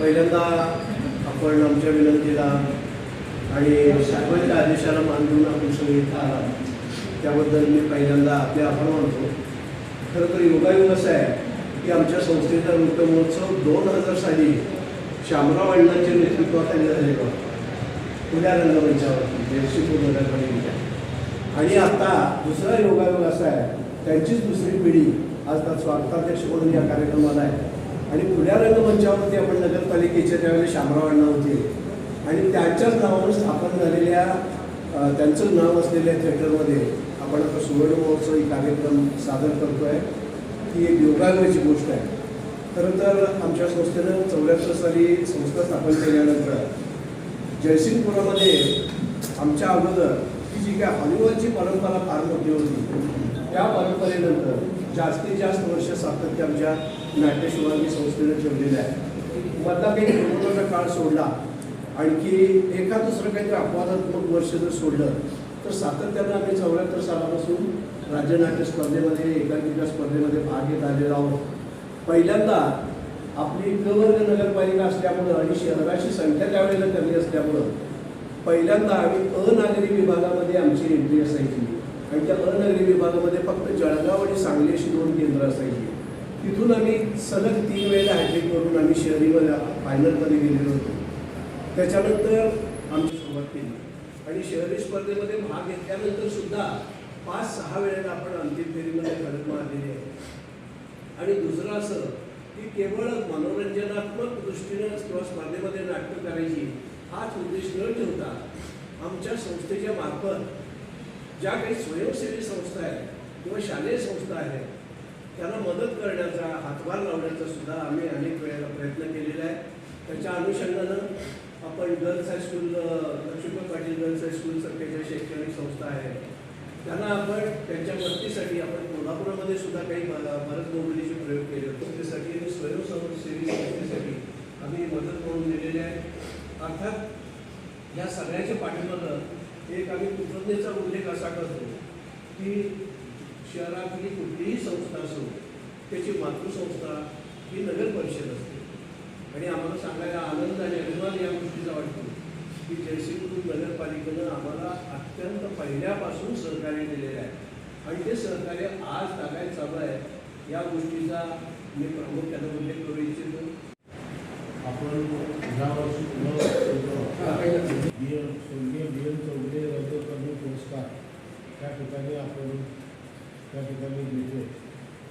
पहिल्यांदा आपण आमच्या विनंतीला आणि साहेबांच्या आदेशाला मान देऊन आपण सगळे इथं आला त्याबद्दल मी पहिल्यांदा आपले आभार मानतो. खरं तर योगायोग असं आहे की आमच्या संस्थेचा नृत्य महोत्सव दोन हजार साली शामराव अण्णांच्या नेतृत्वाखाली झालेला होता. पुण्या रंगमंचावरती जयश्रीपूर नगरपालिकेच्या आणि आता दुसरा योगायोग असा आहे. त्यांचीच दुसरी पिढी आज त्या स्वागताध्यक्ष म्हणून या कार्यक्रमाला आहे. आणि खुल्या रंगमंचावरती आपण नगरपालिकेच्या त्यावेळेला शामराव अण्णा होते. आणि त्यांच्याच नावावर स्थापन झालेल्या त्यांचं नाव असलेल्या थिएटरमध्ये आपण आता सुवर्ण महोत्सव ही कार्यक्रम सादर करतो आहे ती एक योगायोगाची गोष्ट आहे. खरं तर आमच्या संस्थेनं चौऱ्याहत्तर साली संस्था स्थापन केल्यानंतर जयसिंगपुरामध्ये आमच्या अगोदर ही जी काय हॉलिवॉलची परंपरा फार मोठी होती त्या परंपरेनंतर जास्तीत जास्त वर्ष सातत्य आमच्या नाट्यशिवानी संस्थेनं ठेवलेलं आहे. मधला काही कोरोनाचा काळ सोडला आणखी एका दुसरं काहीतरी अपवादात्मक वर्ष जर सोडलं तर सातत्यानं आम्ही चौऱ्याहत्तर सालापासून राज्य नाट्य स्पर्धेमध्ये एकांकिका स्पर्धेमध्ये भाग घेत आलेलो आहोत. पहिल्यांदा आपली क नगरपालिका असल्यामुळं आणि शहराची संख्या त्यावेळेला कमी असल्यामुळं पहिल्यांदा आम्ही अनागरी विभागामध्ये आमची एंट्री असायची. आणि त्या अनगरी विभागामध्ये फक्त जळगाव आणि सांगली अशी दोन केंद्र असायची. तिथून आम्ही सलग तीन वेळेला हॅट्रिक करून आम्ही शहरीमध्ये फायनलमध्ये गेलेलो होतो. त्याच्यानंतर आमची सुरुवात केली. आणि शहरी स्पर्धेमध्ये भाग घेतल्यानंतर सुद्धा पाच सहा वेळेला आपण अंतिम फेरीमध्ये खडक मारलेली आहे. आणि दुसरं असं की केवळ मनोरंजनात्मक दृष्टीनं किंवा स्पर्धेमध्ये नाटकं करायची हाच उद्देश न ठेवता आमच्या संस्थेच्या मार्फत ज्या काही स्वयंसेवी संस्था आहेत किंवा शालेय संस्था आहेत त्यांना मदत करण्याचा हातभार लावण्याचा सुद्धा आम्ही अनेक वेळेला प्रयत्न केलेला आहे. त्याच्या अनुषंगानं आपण girls high school Laxmipat Patil girls high school सारख्या ज्या शैक्षणिक संस्था आहेत त्यांना आपण त्यांच्या मदतीसाठी आपण कोल्हापुरामध्ये सुद्धा काही ब- नोंदणीचे प्रयोग केले होते. त्यासाठी आणि स्वयंसेवी संस्थेसाठी आम्ही मदत करून दिलेली आहे. अर्थात या सगळ्याच्या पाठीमागं एक आम्ही कृतज्ञतेचा उल्लेख असा करतो की शहरातली कुठलीही संस्था असो त्याची मातृसंस्था ही नगर परिषद असते. आणि आम्हाला सांगायला आनंद आणि अभिमान या गोष्टीचा वाटतो की जयसिंगपूर नगरपालिकेनं आम्हाला अत्यंत पहिल्यापासून सहकार्य दिलेलं आहे. आणि ते सहकार्य आज टाकायचं चालू आहे या गोष्टीचा मी प्रामुख्याने उल्लेख करू इच्छितो. आपण त्या ठिकाणी आपण त्या ठिकाणी दिले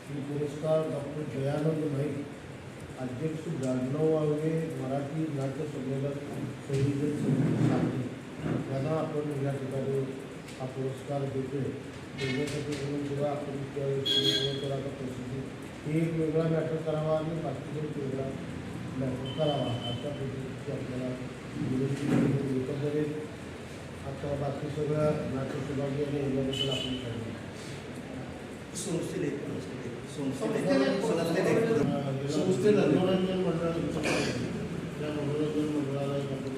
ही पुरस्कार डॉक्टर दयानंद नाईक अध्यक्ष जागनव मराठी नाट्य संमेलन संयोजन समिती सांगली त्यांना आपण या ठिकाणी हा पुरस्कार देतो त्यांच्यासाठी म्हणून सुद्धा आपण त्यावेळेस प्रसिद्धी. हे एक वेगळा मॅटर करावा आणि बाकीचे एक वेगळा मॅटर करावा. अशा पद्धतीची आपल्याला एकंदरीत आता बाकी सगळ्या नाट्यसुभागी आणि याच्याबद्दल आपण संस्थेला. मनोरंजन मंडळाचं त्या मनोरंजन मंडळाला एक आपण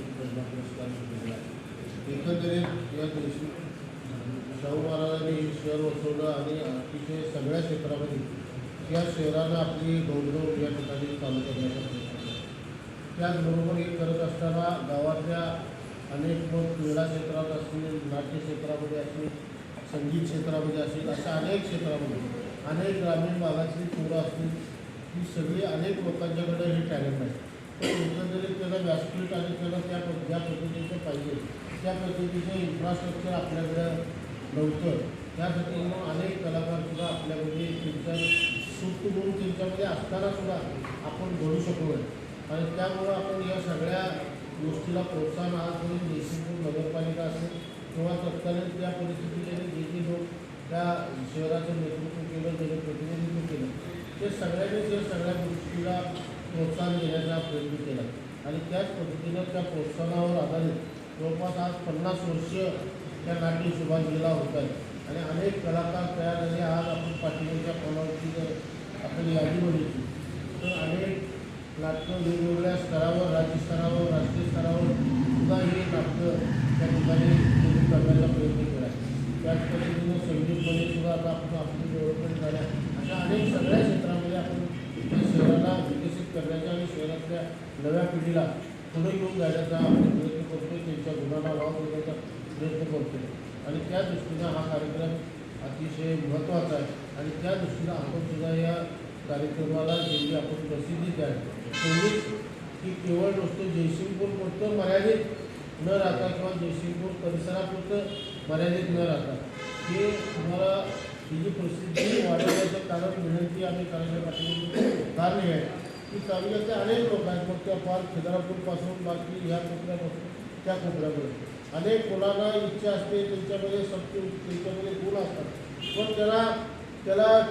पुरस्कार दिलेला आहे एकंदरीत या दिवशी शाहू महाराजांनी हे शहर वसवलं आणि अतिशय सगळ्या क्षेत्रामध्ये त्या शहरानं आपली गौरव या ठिकाणी चालू करण्याचा प्रयत्न केला. त्याचबरोबर हे करत असताना गावातल्या अनेक मग क्रीडा क्षेत्रात असतील नाट्य क्षेत्रामध्ये असतील संगीत क्षेत्रामध्ये असतील अशा अनेक क्षेत्रामध्ये अनेक ग्रामीण भागातली पोरं असतील ही सगळी अनेक लोकांच्याकडे हे टॅलेंट आहे. एकंदरीत त्याला व्यासपीठ आणि त्याला त्या ज्या पद्धतीचं पाहिजे त्या पद्धतीचं इन्फ्रास्ट्रक्चर आपल्याकडं नव्हतं. त्यासाठी मग अनेक कलाकार सुद्धा आपल्यामध्ये त्यांच्या सुप्त गुण त्यांच्यामध्ये असताना सुद्धा आपण घडू शकलो आणि त्यामुळं आपण या सगळ्या गोष्टीला प्रोत्साहन आज करून देशपूर नगरपालिका असेल किंवा तत्कालीन त्या परिस्थितीने जे जे लोक त्या शहराचं नेतृत्व केलं त्याचं प्रतिनिधित्व केलं ते सगळ्यांनी जर सगळ्या गोष्टीला प्रोत्साहन देण्याचा प्रयत्न केला. आणि त्याच पद्धतीनं त्या प्रोत्साहनावर आधारित जवळपास आज पन्नास वर्ष त्या नाट्य शुभांगीला होत आहेत. आणि अनेक कलाकार तयार झाले. आज आपण पाठिंब्याच्या पानावरती जर आपण यादी बघितली तर अनेक नाटकं वेगवेगळ्या स्तरावर राज्यस्तरावर राष्ट्रीय स्तरावर सुद्धा हे नाटकं त्या ठिकाणी त्यांनी प्रयत्न केला आहे त्याच पद्धतीनं संगीतमध्ये सुद्धा आता आपण आपली डेव्हलपमेंट झाल्या. अशा अनेक सगळ्या क्षेत्रामध्ये आपण शहराला विकसित करण्याचा आणि शहरातल्या नव्या पिढीला पुढे घेऊन जाण्याचा आपण प्रयत्न करतो गुणाला वाव देण्याचा प्रयत्न करतो आणि त्या दृष्टीनं हा कार्यक्रम अतिशय महत्त्वाचा आहे. आणि त्या दृष्टीनं आपण सुद्धा या कार्यक्रमाला जेवढी आपण प्रसिद्धी द्याल तेवढीच की केवळ नुसतं फक्त मर्यादित न राहता किंवा जयसिंगपूर परिसरापुरतं मर्यादित न राहता. हे तुम्हाला ही जी प्रसिद्धी वाढवण्याचं कारण विनंती आम्ही करायच्या पाठीमागे कारण हे आहे. की तालुक्यातले अनेक लोक आहेत मग त्या पार खिद्रापूरपासून बाकी ह्या कोपऱ्यापासून त्या कोपऱ्यापर्यंत. अनेक मुलांना इच्छा असते त्यांच्यामध्ये शक्ती त्यांच्यामध्ये गुण असतात. पण त्याला त्याला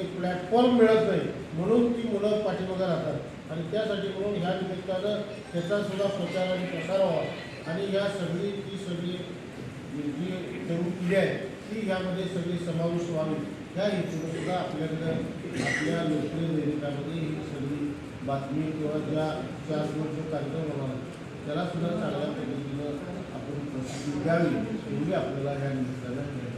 एक प्लॅटफॉर्म मिळत नाही म्हणून ती मुलं पाठीमागे राहतात. आणि त्यासाठी म्हणून ह्या निमित्तानं त्याचा सुद्धा प्रचार आणि प्रसार व्हावा. आणि या सगळी ती सगळी जी तरुण पिढी आहे ती यामध्ये सगळी समावेश व्हावी. त्या हेतूनं सुद्धा आपल्याकडं आपल्या लोकप्रिय दैनिकामध्ये ही सगळी बातमी किंवा ज्या चार दिवस जो कार्यक्रम होणार त्यालासुद्धा त्याला सुद्धा चांगल्या पद्धतीनं आपण प्रसिद्धी द्यावी एवढी आपल्याला ह्या निमित्तानं